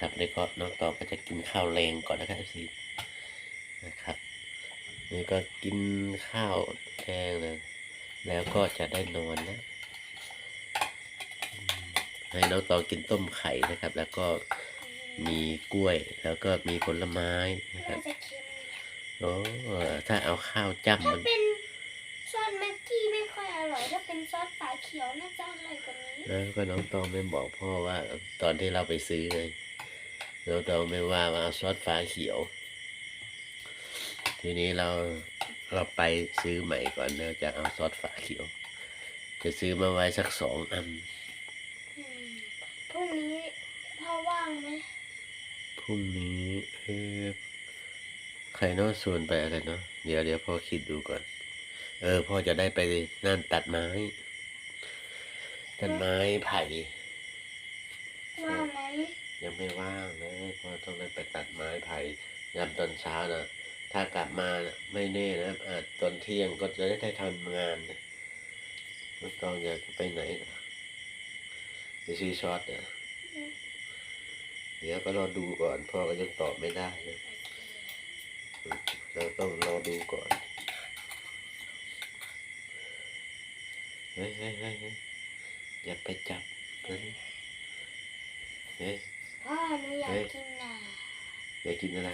นะครับแล้วก็น้องตองก็จะกินข้าวแรงก่อนนะครับสินะครับนี่ก็กินข้าวแดงเลยแล้วก็จะได้นอนนะอืมให้น้องตองกินต้มไข่นะครับ แล้วก็มีกล้วย แล้วก็มีผลไม้นะคน่ารับจะเค็มโอ้ถ้าเอาข้าวจ้ำถ้ามันเป็นซอสแม็กกี้ไม่ค่อยอร่อยถ้าเป็นซอสฝาเขียวน่าจะอร่อยกว่านี้ แล้วก็น้องตองไม่บอกพ่อว่า ตอนที่เราไปซื้อไง น้องตองไม่ว่ามาเอาซอสฟ้าเขียว ทีนี้เราเราไปซื้อใหม่ก่อนเราจะเอาซอสฟ้าเขียว จะซื้อมาไว้สักสองอันอืมพรุ่งนี้พ่อว่างไหมพรุ่งนี้เออใครเนาะส่วนไปอะไรเนาะเดี๋ยวเดี๋ยวพ่อคิดดูก่อน เออ พ่อจะได้ไปนั่นตัดไม้ตัดไม้ไผ่ว่างไหม ยังไม่ว่างเลยเพราะต้องไปตัดไม้ไผ่ยามตอนเช้านะถ้ากลับมานะไม่แน่นะอาจตอนเที่ยงก็จะได้ทำงานนะมันต้องอยากจะไปไหนนะไปซื้อช็อตนะเดี๋ยวก็รอดูก่อนพ่อก็ยังตอบไม่ได้นะเราต้องรอดูก่อนเฮ้ยเฮ้ยเฮ้ยเฮ้ยอย่าไปจับนะเฮ้ย พ่อหนูอยากเฮ้ยกินน่ะอยากกินอะไร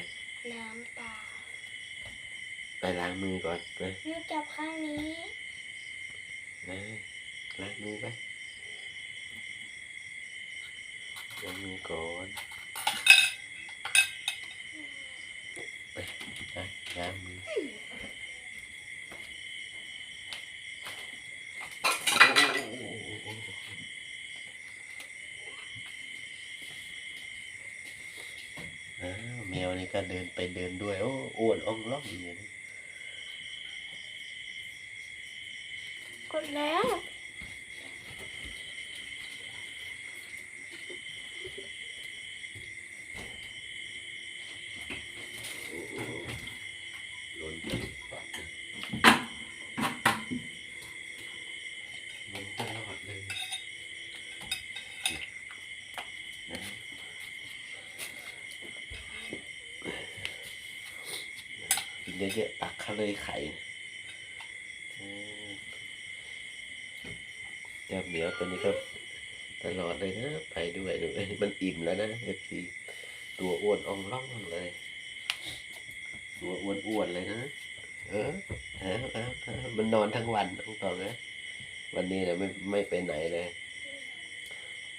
น้ำเปล่าไปล้างมือก่อนไปหนูจับข้างนี้นะล้างมือไปล้างมือก่อนไปไปล้างมืออ้าวแมว นี่ก็เดินไปเดินด้วยโอ้อ้วนอ่องล่องอย่างนี้กดแล้ว หล่นไปปากเลยหล่นตลอดเลยนะกิน เยอะๆตักเขาเลยไข่เจ้าเหมียวตัวนี้ก็ตลอดเลยนะ ไปด้วยด้วยมันอิ่มแล้วนะเอฟซีตัวอ้วนอ่องร่องเลย ตัวอ้วนๆเลยนะเออเอาเออมันนอนทั้งวันต้องตอนะวันนี้เนี่ยไม่ไม่ไปไหนเลย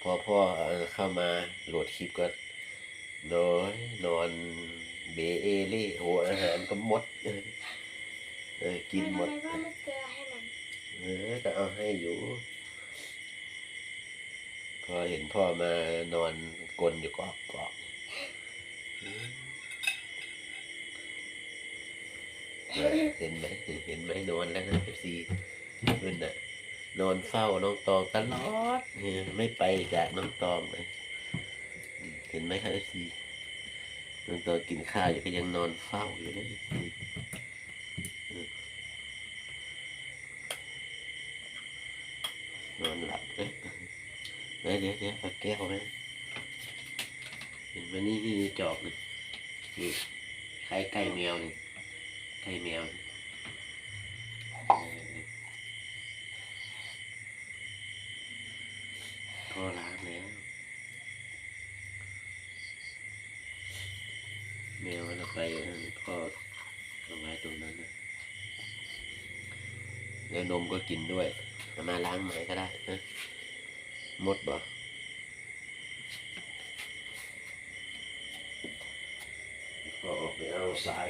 พอพ่อเอ่อเข้ามาโหลดคลิปก็นอนนอน เบเอเล่โหอาหารก็หมดเออกินหมดทำไม่เกลือให้มันเออก็เอาให้อยู่พอเห็นพ่อมานอนกลนอยู่กอกกอกเห็นไหมเห็นไหมนอนแล้วนะเอฟซีมันน่ะ นอนเฝ้าน้องตองตลอดเนี่ยไม่ไปจากน้องตองเลยเห็นไหมครับเอฟซี น้องตอนกินข้าวอยู่ก็ยังนอนเฝ้าอยู่เลยนอนหลับเลยเดี๋ยวเดี๋ยวเดี๋ยวเอาแก้วนะเห็นวันนี่ที่จอกนี่นี่ไข่ไก่แมวนี่ไก่แมวนี่เออพ่อล้างแล้ว แมวเราไปอันพ่อเอาไว้ตรงนั้นนะแล้วนมก็กินด้วยเอามาล้างใหม่ก็ได้นะหมดบ่ก็ออกไปเอาสาย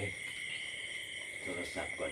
โทรศัพท์ก่อน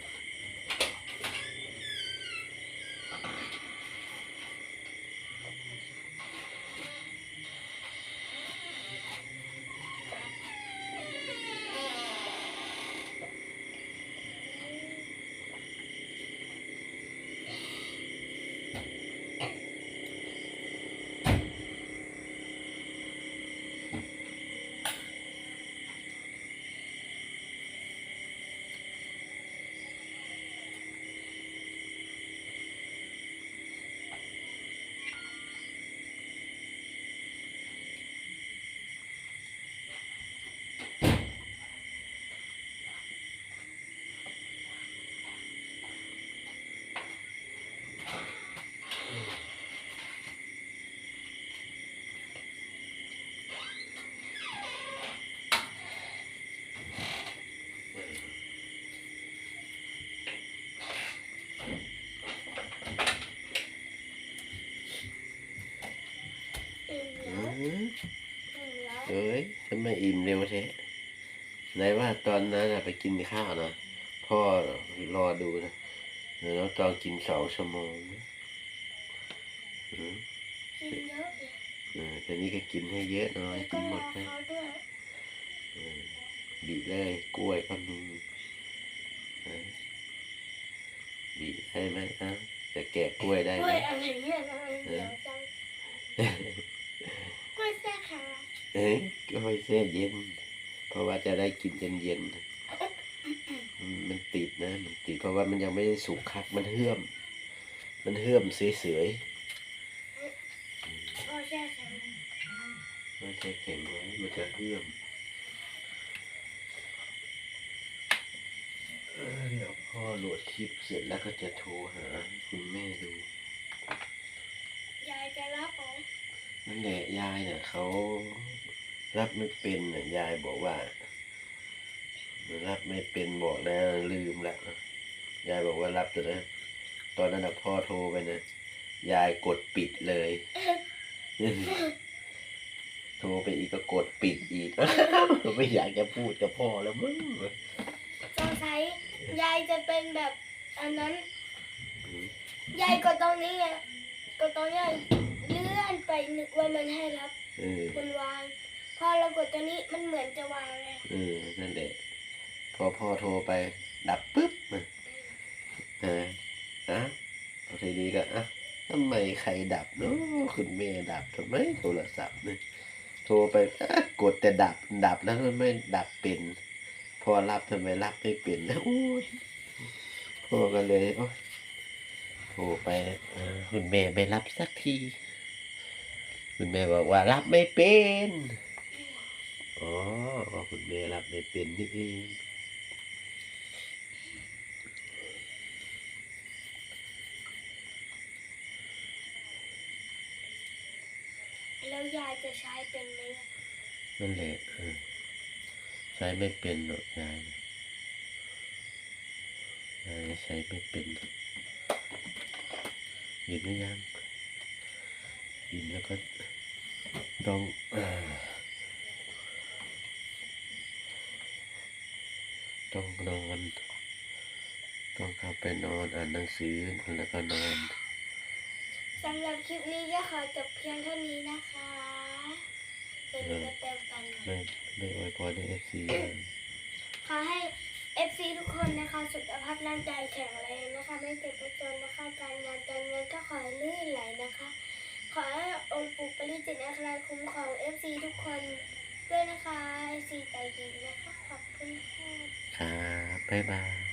อิ่มเร็วแท้ไหนว่าตอนนั้นน่ะไปกินข้าวนะพ่อรอดูนะแล้วตอนกินสองชั่วโมงนะอืมกินเยอะเลยเออแต่นี่ก็กินให้เยอะหน่อยแล้วกิก็นหมรอดไหมเขาด้วยเออบีเลยกล้วยก็มีเออบีให้ไหมอะจะแกะกล้วยได้กไหล้มวยอะไรเนี่ยทำไมเหนียวจังกล้วยแซ่แข็งอะ เอ้ยก็ไม่แช่เย็น เพราะว่าจะได้กินเย็นเย็นๆอืมมันติดนะ มันติดเพราะว่ามันยังไม่ได้สุกคัก มันเฮื่อม มันเฮื่อมเสยก็แซ่แข็งๆมันจะแข็งไว้มันจะเฮื่อมเออเดี๋ยวพ่อโหลดคลิปเสร็จแล้วก็จะโทรหาคุณแม่ดู ยายจะรับเหรอนั่นแหละยายเนี่ยเขา รับไม่เป็นน่ะยายบอกว่า รับไม่เป็นบอกแล้วลืมแล้วยายบอกว่ารับแต่นะตอนนั้นนะพ่อโทรไปนะยายกดปิดเลย โทรไปอีกก็กดปิดอีกไม่อยากจะพูดกับพ่อแล้วมึงสงสัยยายจะเป็นแบบอันนั้น ยายกดตรงนี้ไงกดตรงนี้เลื่อนไปนึกว่ามันให้รับเออมันวาง พอเรากดตัวนี้มันเหมือนจะวางไงเออนั่นแหละพอพ่อโทรไปดับปุ๊บมันเอออะเอาทีนี้ก็อะทำไมใครดับเนาะคุณแม่ดับทำไมโทรศัพท์เนี่ยโทรไปกดแต่ดับดับแล้วมันไม่ดับเป็น พอรับทำไมรับไม่เป็นนะโอ้ยพ่อก็เลยโอ๊ยโทรไปคุณแม่ไม่รับสักที คุณแม่บอกว่ารับไม่เป็น อ๋อคุณแม่รับไม่เป็นนี่เองแล้วยายจะใช้เป็นไหมนั่นแหละเออใช้ไม่เป็นหรอกยายยายใช้ไม่เป็นเห็นหรือยังกินแล้วก็ต้องเอ่อ ต้องนอน ต้องเข้าไปนอนอ่านหนังสือแล้วก็นอนสำหรับคลิปนี้ก็ขอจบเพียงเท่านี้นะคะเป็นกระเต็มกันไม่ไม่อวยพรในเอฟซีขอให้ FC ทุกคนนะคะ สุขภาพร่างกายแข็งแรงนะคะ ไม่เจ็บไม่จนนะคะ การงานการเงินก็ขอให้ลื่นไหลนะคะ ขอให้องค์ปู่ปริจิตรนาคราชคุ้มครอง FC ทุกคนด้วยนะคะ FC ใจดีนะคะ ขอบคุณค่ะ ครับบ๊ายบาย